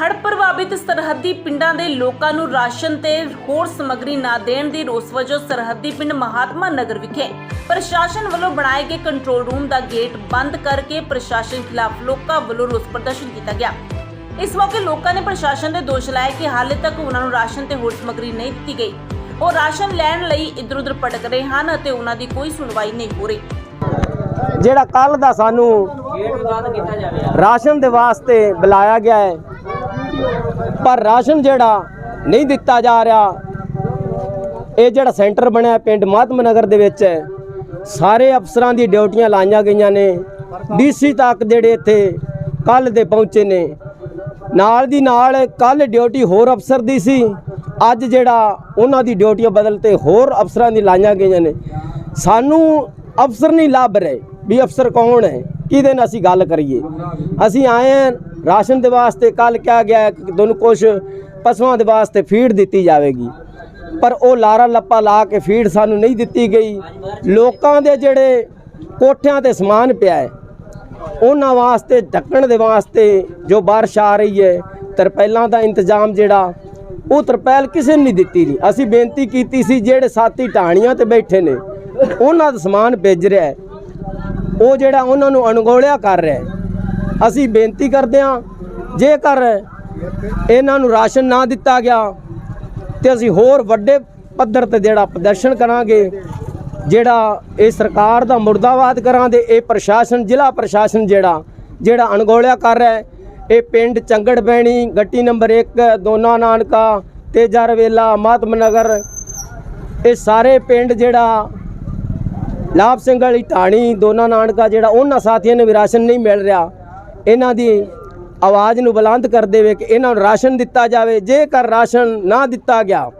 ਹੜ੍ਹ ਪ੍ਰਭਾਵਿਤ ਸਰਹੱਦੀ ਪਿੰਡਾਂ ਦੇ ਲੋਕਾਂ ਨੂੰ ਰਾਸ਼ਨ ਤੇ ਹੋਰ ਸਮੱਗਰੀ ਨਾ ਦੇਣ ਦੀ ਰੋਸ ਵਜੋਂ ਸਰਹੱਦੀ ਪਿੰਡ ਮਹਾਤਮਾ ਨਗਰ ਵਿਖੇ ਪ੍ਰਸ਼ਾਸਨ ਵੱਲੋਂ ਬਣਾਏ ਗਏ ਕੰਟਰੋਲ ਰੂਮ ਦਾ ਗੇਟ ਬੰਦ ਕਰਕੇ ਪ੍ਰਸ਼ਾਸਨ ਖਿਲਾਫ ਲੋਕਾਂ ਵੱਲੋਂ ਰੋਸ ਪ੍ਰਦਰਸ਼ਨ ਕੀਤਾ ਗਿਆ। ਇਸ ਮੌਕੇ ਲੋਕਾਂ ਨੇ ਪ੍ਰਸ਼ਾਸਨ ਦੇ ਦੋਸ਼ ਲਾਇਆ ਕਿ ਹਾਲੇ ਤੱਕ ਉਹਨਾਂ ਨੂੰ ਰਾਸ਼ਨ ਤੇ ਹੋਰ ਸਮੱਗਰੀ ਨਹੀਂ ਦਿੱਤੀ ਗਈ। ਉਹ ਰਾਸ਼ਨ ਲੈਣ ਲਈ ਇੱਧਰ-ਉੱਧਰ ਭਟਕ ਰਹੇ ਹਨ ਅਤੇ ਉਹਨਾਂ ਦੀ ਕੋਈ ਸੁਣਵਾਈ ਨਹੀਂ ਹੋ ਰਹੀ। ਜਿਹੜਾ ਕੱਲ ਦਾ ਸਾਨੂੰ ਰਾਸ਼ਨ ਦੇ ਵਾਸਤੇ ਬੁਲਾਇਆ ਗਿਆ ਹੈ ਪਰ ਰਾਸ਼ਨ ਜਿਹੜਾ ਨਹੀਂ ਦਿੱਤਾ ਜਾ ਰਿਹਾ, ਇਹ ਜਿਹੜਾ ਸੈਂਟਰ ਬਣਿਆ ਪਿੰਡ ਮਹਾਤਮ ਨਗਰ ਦੇ ਵਿੱਚ ਹੈ ਸਾਰੇ ਅਫਸਰਾਂ ਦੀ ਡਿਊਟੀਆਂ ਲਾਈਆਂ ਗਈਆਂ ਨੇ। ਡੀਸੀ ਤੱਕ ਜਿਹੜੇ ਇੱਥੇ ਕੱਲ ਦੇ ਪਹੁੰਚੇ ਨੇ। ਨਾਲ ਦੀ ਨਾਲ ਕੱਲ ਡਿਊਟੀ ਹੋਰ ਅਫਸਰ ਦੀ ਸੀ। ਅੱਜ ਜਿਹੜਾ ਉਹਨਾਂ ਦੀ ਡਿਊਟੀਆਂ ਬਦਲ ਤੇ ਹੋਰ ਅਫਸਰਾਂ ਦੀ ਲਾਈਆਂ ਗਈਆਂ ਨੇ। ਸਾਨੂੰ ਅਫਸਰ ਨਹੀਂ ਲੱਭ ਰਹੇ ਵੀ ਅਫਸਰ ਕੌਣ ਹੈ, ਕਿਹਦੇ ਨਾਲ ਅਸੀਂ ਗੱਲ ਕਰੀਏ। ਅਸੀਂ ਆਏ ਹਾਂ ਰਾਸ਼ਨ ਦੇ ਵਾਸਤੇ ਕੱਲ ਕਿਹਾ ਗਿਆ ਕਿ ਦੋਨੋਂ ਕੁਛ ਪਸ਼ੂਆਂ ਦੇ ਵਾਸਤੇ ਫੀਡ ਦਿੱਤੀ ਜਾਵੇਗੀ। ਪਰ ਉਹ ਲਾਰਾ ਲੱਪਾ ਲਾ ਕੇ ਫੀਡ ਸਾਨੂੰ ਨਹੀਂ ਦਿੱਤੀ ਗਈ। ਲੋਕਾਂ ਦੇ ਜਿਹੜੇ ਕੋਠਿਆਂ ਤੇ ਸਮਾਨ ਪਿਆ ਹੈ, ਉਹਨਾਂ ਵਾਸਤੇ, ਢੱਕਣ ਦੇ ਵਾਸਤੇ ਜੋ ਬਾਰਿਸ਼ ਆ ਰਹੀ ਹੈ, ਤਰਪੈਲਾਂ ਦਾ ਇੰਤਜ਼ਾਮ ਜਿਹੜਾ, ਉਹ ਤਰਪੈਲ ਕਿਸੇ ਨੇ ਨਹੀਂ ਦਿੱਤੀ ਨਹੀਂ ਅਸੀਂ ਬੇਨਤੀ ਕੀਤੀ ਸੀ, ਜਿਹੜੇ ਸਾਥੀ ਢਾਣੀਆਂ ਤੇ ਬੈਠੇ ਨੇ, ਉਹਨਾਂ ਦਾ ਸਮਾਨ ਭੇਜ ਰਿਹਾ ਉਹ ਜਿਹੜਾ ਉਹਨਾਂ ਨੂੰ ਅਣਗੌਲਿਆ ਕਰ ਰਿਹਾ ਅਸੀਂ ਬੇਨਤੀ ਕਰਦੇ ਹਾਂ, ਜੇਕਰ ਇਹਨਾਂ ਨੂੰ ਰਾਸ਼ਨ ਨਾ ਦਿੱਤਾ ਗਿਆ ਤੇ ਅਸੀਂ ਹੋਰ ਵੱਡੇ ਪੱਧਰ ਤੇ ਜਿਹੜਾ ਪ੍ਰਦਰਸ਼ਨ ਕਰਾਂਗੇ, ਜਿਹੜਾ ਇਹ ਸਰਕਾਰ ਦਾ ਮੁਰਦਾਬਾਦ ਕਰਾਂਗੇ, ਇਹ ਪ੍ਰਸ਼ਾਸਨ, ਜ਼ਿਲ੍ਹਾ ਪ੍ਰਸ਼ਾਸਨ ਜਿਹੜਾ ਜਿਹੜਾ ਅਣਗੌਲਿਆ ਕਰ ਰਿਹਾ ਇਹ ਪਿੰਡ ਚੰਗੜ ਬੈਣੀ, ਗੱਟੀ ਨੰਬਰ 1 ਦੋਨਾ ਨਾਨਕਾ, ਤੇਜਾ ਰਵੇਲਾ, ਮਾਤਮ ਨਗਰ, ਇਹ ਸਾਰੇ ਪਿੰਡ ਜਿਹੜਾ ਲਾਭ ਸਿੰਘ ਵਾਲੀ ਢਾਣੀ, ਦੋਨਾ ਨਾਨਕਾ ਜਿਹੜਾ, ਉਹਨਾਂ ਸਾਥੀਆਂ ਨੂੰ ਵੀ ਰਾਸ਼ਨ ਨਹੀਂ ਮਿਲ ਰਿਹਾ। ਇਹਨਾਂ ਦੀ ਆਵਾਜ਼ ਨੂੰ ਬੁਲੰਦ ਕਰਦੇ ਵੇ ਕਿ ਇਹਨਾਂ ਨੂੰ ਰਾਸ਼ਨ ਦਿੱਤਾ ਜਾਵੇ। ਜੇਕਰ ਰਾਸ਼ਨ ਨਾ ਦਿੱਤਾ ਗਿਆ,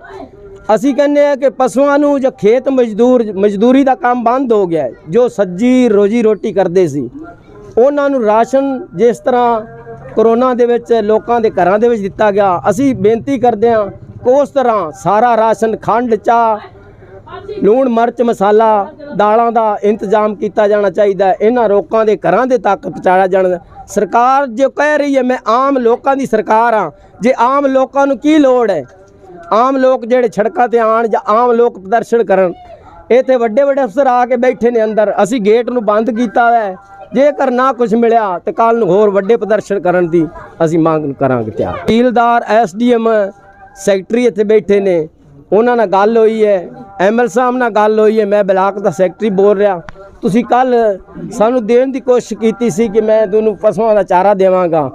ਅਸੀਂ ਕਹਿੰਦੇ ਆ ਕਿ ਪਸ਼ੂਆਂ ਨੂੰ ਜਾਂ ਖੇਤ ਮਜ਼ਦੂਰ, ਮਜ਼ਦੂਰੀ ਦਾ ਕੰਮ ਬੰਦ ਹੋ ਗਿਆ ਜੋ ਸੱਜੀ ਰੋਜੀ ਰੋਟੀ ਕਰਦੇ ਸੀ। ਉਹਨਾਂ ਨੂੰ ਰਾਸ਼ਨ ਜਿਸ ਤਰ੍ਹਾਂ ਕਰੋਨਾ ਦੇ ਵਿੱਚ ਲੋਕਾਂ ਦੇ ਘਰਾਂ ਦੇ ਵਿੱਚ ਦਿੱਤਾ ਗਿਆ, ਅਸੀਂ ਬੇਨਤੀ ਕਰਦੇ ਹਾਂ ਕਿ ਉਸ ਤਰ੍ਹਾਂ ਸਾਰਾ ਰਾਸ਼ਨ, ਖੰਡ, ਚਾਹ, ਲੂਣ, ਮਿਰਚ, ਮਸਾਲਾ, ਦਾਲਾਂ ਦਾ ਇੰਤਜ਼ਾਮ ਕੀਤਾ ਜਾਣਾ ਚਾਹੀਦਾ ਇਹਨਾਂ ਲੋਕਾਂ ਦੇ ਘਰਾਂ ਦੇ ਤੱਕ ਪਹੁੰਚਾਇਆ ਜਾਣਾ ਸਰਕਾਰ ਜੋ ਕਹਿ ਰਹੀ ਹੈ, ਮੈਂ ਆਮ ਲੋਕਾਂ ਦੀ ਸਰਕਾਰ ਆ ਜੇ ਆਮ ਲੋਕਾਂ ਨੂੰ ਕੀ ਲੋੜ ਹੈ? ਆਮ ਲੋਕ ਜਿਹੜੇ ਸੜਕਾਂ ਤੇ ਆਣ ਜਾਂ ਆਮ ਲੋਕ ਪ੍ਰਦਰਸ਼ਨ ਕਰਨ ਇੱਥੇ ਵੱਡੇ ਵੱਡੇ ਅਫਸਰ ਆ ਕੇ ਬੈਠੇ ਨੇ ਅੰਦਰ। ਅਸੀਂ ਗੇਟ ਨੂੰ ਬੰਦ ਕੀਤਾ ਹੈ। ਜੇਕਰ ਨਾ ਕੁਝ ਮਿਲਿਆ, ਤੇ ਕੱਲ ਨੂੰ ਹੋਰ ਵੱਡੇ ਪ੍ਰਦਰਸ਼ਨ ਕਰਨ ਦੀ ਅਸੀਂ ਮੰਗ ਕਰਾਂਗੇ ਤਿਆਰ। ਤਹਿਸੀਲਦਾਰ, ਐਸਡੀਐਮ, ਸੈਕਟਰੀ ਇੱਥੇ ਬੈਠੇ ਨੇ। ਉਹਨਾਂ ਨਾਲ ਗੱਲ ਹੋਈ ਹੈ। ਐਮਐਲ ਸਾਹਿਬ ਨਾਲ ਗੱਲ ਹੋਈ ਹੈ। ਮੈਂ ਬਲਾਕ ਦਾ ਸੈਕਟਰੀ ਬੋਲ ਰਿਹਾ। ਤੁਸੀਂ ਕੱਲ ਸਾਨੂੰ ਦੇਣ ਦੀ ਕੋਸ਼ਿਸ਼ ਕੀਤੀ ਸੀ ਕਿ ਮੈਂ ਤੁਹਾਨੂੰ ਪਸ਼ੂਆਂ ਦਾ ਚਾਰਾ ਦੇਵਾਂਗਾ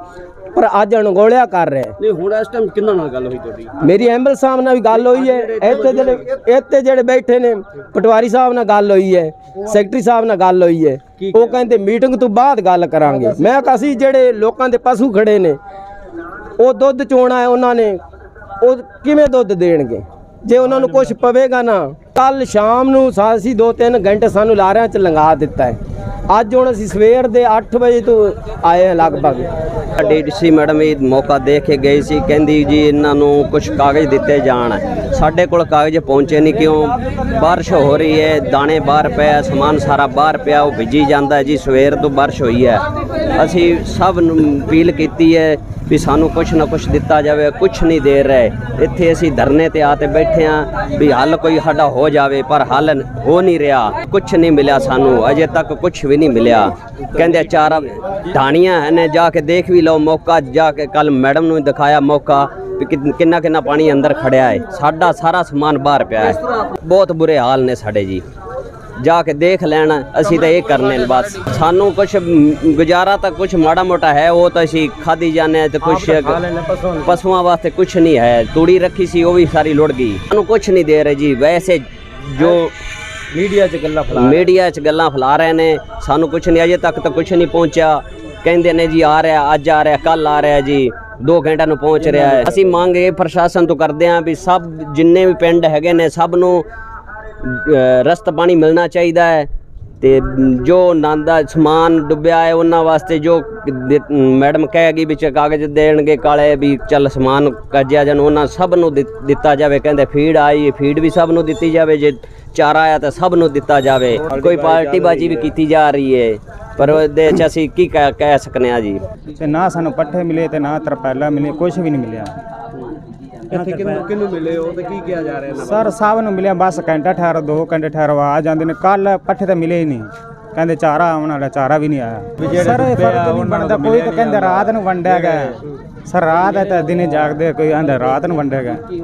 ਪਰ ਅੱਜ ਅਣਗੋਲਿਆ ਕਰ ਰਿਹਾ। ਨਹੀਂ ਹੁਣ ਇਸ ਟਾਈਮ ਕਿੰਨਾ ਨਾਲ ਗੱਲ ਹੋਈ ਤੁਹਾਡੀ? ਮੇਰੀ ਐਮਐਲ ਸਾਹਿਬ ਨਾਲ ਵੀ ਗੱਲ ਹੋਈ ਹੈ। ਇੱਥੇ ਜਿਹੜੇ ਇੱਥੇ ਜਿਹੜੇ ਬੈਠੇ ਨੇ। ਪਟਵਾਰੀ ਸਾਹਿਬ ਨਾਲ ਗੱਲ ਹੋਈ ਹੈ ਸੈਕਟਰੀ ਸਾਹਿਬ ਨਾਲ ਗੱਲ ਹੋਈ ਹੈ। ਉਹ ਕਹਿੰਦੇ ਮੀਟਿੰਗ ਤੋਂ ਬਾਅਦ ਗੱਲ ਕਰਾਂਗੇ। ਮੈਂ ਕਿਹਾ ਅਸੀਂ ਜਿਹੜੇ ਲੋਕਾਂ ਦੇ ਪਸ਼ੂ ਖੜੇ ਨੇ ਉਹ ਦੁੱਧ ਚੋਣਾ ਹੈ ਉਹਨਾਂ ਨੇ ਉਹ ਕਿਵੇਂ ਦੁੱਧ ਦੇਣਗੇ? ਜੇ ਉਹਨਾਂ ਨੂੰ ਕੁਝ ਪਵੇਗਾ ਨਾ ਕੱਲ ਸ਼ਾਮ ਨੂੰ ਅਸੀਂ 2-3 ਘੰਟੇ ਸਾਨੂੰ ਲਾਰਿਆਂ 'ਚ ਲੰਘਾ ਦਿੱਤਾ ਹੈ। ਅੱਜ ਹੁਣ ਅਸੀਂ ਸਵੇਰ ਦੇ 8 ਵਜੇ ਤੋਂ ਆਏ ਹਾਂ ਲਗਭਗ। ਡੀਡੀਸੀ ਮੈਡਮ ਇਹ ਮੌਕਾ ਦੇਖ ਕੇ ਗਈ ਸੀ, ਕਹਿੰਦੀ ਜੀ ਇਹਨਾਂ ਨੂੰ ਕੁਝ ਕਾਗਜ਼ ਦਿੱਤੇ ਜਾਣ। ਸਾਡੇ ਕੋਲ ਕਾਗਜ਼ ਪਹੁੰਚੇ ਨਹੀਂ ਕਿਉਂ? ਬਾਰਿਸ਼ ਹੋ ਰਹੀ ਹੈ, ਦਾਣੇ ਬਾਹਰ ਪਿਆ ਸਮਾਨ ਸਾਰਾ ਬਾਹਰ ਪਿਆ, ਉਹ ਭਿੱਜੀ ਜਾਂਦਾ ਜੀ, ਸਵੇਰ ਤੋਂ ਬਾਰਿਸ਼ ਹੋਈ ਹੈ। ਅਸੀਂ ਸਭ ਨੂੰ ਅਪੀਲ ਕੀਤੀ ਹੈ ਵੀ ਸਾਨੂੰ ਕੁਝ ਨਾ ਕੁਝ ਦਿੱਤਾ ਜਾਵੇ ਕੁਝ ਨਹੀਂ ਦੇ ਰਹੇ। ਇੱਥੇ ਅਸੀਂ ਧਰਨੇ ਤੇ ਆ ਤੇ ਬੈਠੇ ਆ ਵੀ ਹੱਲ ਕੋਈ ਸਾਡਾ ਹੋ ਜਾਵੇ ਪਰ ਹੱਲ ਹੋ ਨਹੀਂ ਰਿਹਾ। ਕੁਝ ਨਹੀਂ ਮਿਲਿਆ ਸਾਨੂੰ ਅਜੇ ਤੱਕ ਕੁਝ ਵੀ ਨਹੀਂ ਮਿਲਿਆ। ਕਹਿੰਦੇ ਚਾਰ ਢਾਣੀਆਂ ਹਨ ਜਾ ਕੇ ਦੇਖ ਵੀ ਲਓ ਮੌਕਾ ਜਾ ਕੇ ਕੱਲ ਮੈਡਮ ਨੂੰ ਦਿਖਾਇਆ ਮੌਕਾ ਕਿੰਨ- ਕਿੰਨਾ ਪਾਣੀ ਅੰਦਰ ਖੜਿਆ ਹੈ। ਸਾਡਾ ਸਾਰਾ ਸਮਾਨ ਬਾਹਰ ਪਿਆ ਹੈ। ਬਹੁਤ ਬੁਰੇ ਹਾਲ ਨੇ ਸਾਡੇ ਜੀ। ਜਾ ਕੇ ਦੇਖ ਲੈਣ ਅਸੀਂ ਤਾਂ ਇਹ ਕਰਨੇ ਨੇ ਬਸ। ਸਾਨੂੰ ਕੁਝ ਗੁਜ਼ਾਰਾ ਤਾਂ ਕੁਝ ਮਾੜਾ ਮੋਟਾ ਹੈ ਉਹ ਤਾਂ ਅਸੀਂ ਖਾਦੀ ਜਾਂਦੇ ਹਾਂ ਤੇ ਕੁਝ ਪਸ਼ੂਆਂ ਵਾਸਤੇ ਕੁਝ ਨਹੀਂ ਹੈ। ਤੂੜੀ ਰੱਖੀ ਸੀ ਉਹ ਵੀ ਸਾਰੀ ਲੁੜ ਗਈ। ਸਾਨੂੰ ਕੁਝ ਨਹੀਂ ਦੇ ਰਹੇ ਜੀ। ਵੈਸੇ ਜੋ ਮੀਡੀਆ 'ਚ ਗੱਲਾਂ ਮੀਡੀਆ 'ਚ ਗੱਲਾਂ ਫੈਲਾ ਰਹੇ ਨੇ, ਸਾਨੂੰ ਕੁਝ ਨਹੀਂ, ਅਜੇ ਤੱਕ ਤਾਂ ਕੁਝ ਨਹੀਂ ਪਹੁੰਚਿਆ। ਕਹਿੰਦੇ ਨੇ ਜੀ ਆ ਰਿਹਾ, ਅੱਜ ਆ ਰਿਹਾ ਕੱਲ ਆ ਰਿਹਾ ਜੀ 2 ਘੰਟਿਆਂ ਨੂੰ ਪਹੁੰਚ ਰਿਹਾ ਹੈ। ਅਸੀਂ ਮੰਗ ਇਹ ਪ੍ਰਸ਼ਾਸਨ ਤੋਂ ਕਰਦੇ ਹਾਂ ਵੀ ਸਭ ਜਿੰਨੇ ਵੀ ਪਿੰਡ ਹੈਗੇ ਨੇ, ਸਭ ਨੂੰ ਰਸਤ ਪਾਣੀ ਮਿਲਣਾ ਚਾਹੀਦਾ ਹੈ। ਤੇ ਜੋ ਨਾਂਦਾ ਸਮਾਨ ਡੁੱਬਿਆ ਹੈ ਉਹਨਾਂ ਵਾਸਤੇ ਜੋ ਮੈਡਮ ਕਹੇਗੀ ਵਿੱਚ ਕਾਗਜ਼ ਦੇਣਗੇ ਕਾਲੇ ਵੀ ਚੱਲ ਸਮਾਨ ਕੱਜਿਆ ਜਨ ਉਹਨਾਂ ਸਭ ਨੂੰ ਦਿੱਤ- ਦਿੱਤਾ ਜਾਵੇ ਕਹਿੰਦੇ ਫੀਡ ਆਈ ਫੀਡ ਵੀ ਸਭ ਨੂੰ ਦਿੱਤੀ ਜਾਵੇ ਜੇ ਚਾਰਾ ਆਇਆ ਤਾਂ ਸਭ ਨੂੰ ਦਿੱਤਾ ਜਾਵੇ। ਕੋਈ ਪਾਰਟੀ ਬਾਜੀ ਵੀ ਕੀਤੀ ਜਾ ਰਹੀ ਹੈ ਪਰ ਉਹਦੇ ਚ ਅਸੀਂ ਕੀ ਕਹਿ ਕਹਿ ਸਕਨੇ ਆ ਜੀ? ਤੇ ਨਾ ਸਾਨੂੰ ਪੱਠੇ ਮਿਲੇ ਤੇ ਨਾ ਤਰਪੈਲਾ ਮਿਲੇ ਕੁਝ ਵੀ ਨਹੀਂ ਮਿਲਿਆ। ਇੱਥੇ ਕਿਹਨੂੰ ਕਿਹਨੂੰ ਮਿਲੇ ਹੋ ਤੇ ਕੀ ਕਿਹਾ ਜਾ ਰਿਹਾ ਸਰ ਸਭ ਨੂੰ ਮਿਲਿਆ ਬਸ ਘੰਟਾ ਠਹਿਰੋ ਦੋ ਘੰਟੇ ਠਹਿਰੋ ਆ ਜਾਂਦੇ ਨੇ। ਕੱਲ ਪੱਠੇ ਤਾਂ ਮਿਲੇ ਹੀ ਨਹੀਂ। ਕਹਿੰਦੇ ਚਾਰਾ ਆਉਣ ਵਾਲਾ ਚਾਰਾ ਵੀ ਨਹੀਂ ਆਇਆ। ਸਰ ਇਹ ਫ਼ਰਕ ਨਹੀਂ ਬਣਦਾ। ਕੋਈ ਤਾਂ ਕਹਿੰਦੇ ਰਾਤ ਨੂੰ ਵੰਡਿਆ ਗਿਆ। ਸਰ ਰਾਤ ਹੈ ਤਾਂ ਦਿਨੇ ਜਾਗਦੇ ਕੋਈ ਆਂਦਾ ਰਾਤ ਨੂੰ ਵੰਡਿਆ ਗਿਆ। ਕੀ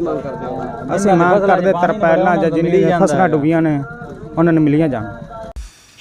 ਮੰਗ ਕਰਦੇ ਹੋ? ਅਸੀਂ ਮੰਗ ਕਰਦੇ ਤਰਪੈਲਾਂ ਜਾਂ ਜਿੰਨੀਆਂ ਫਸਲਾਂ ਡੁੱਬੀਆਂ ਨੇ ਉਹਨਾਂ ਨੂੰ ਮਿਲੀਆਂ ਜਾਣ।